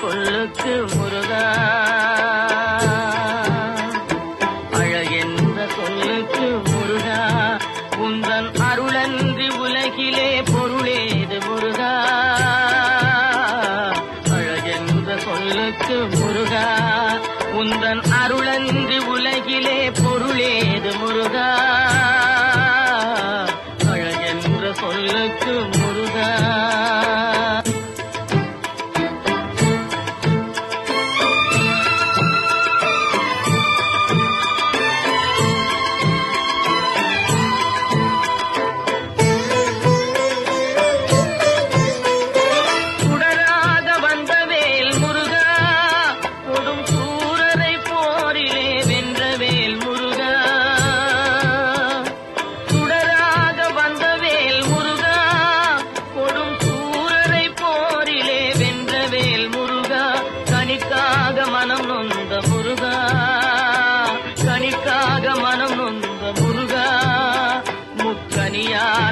சொல்லுக்கு முருகா.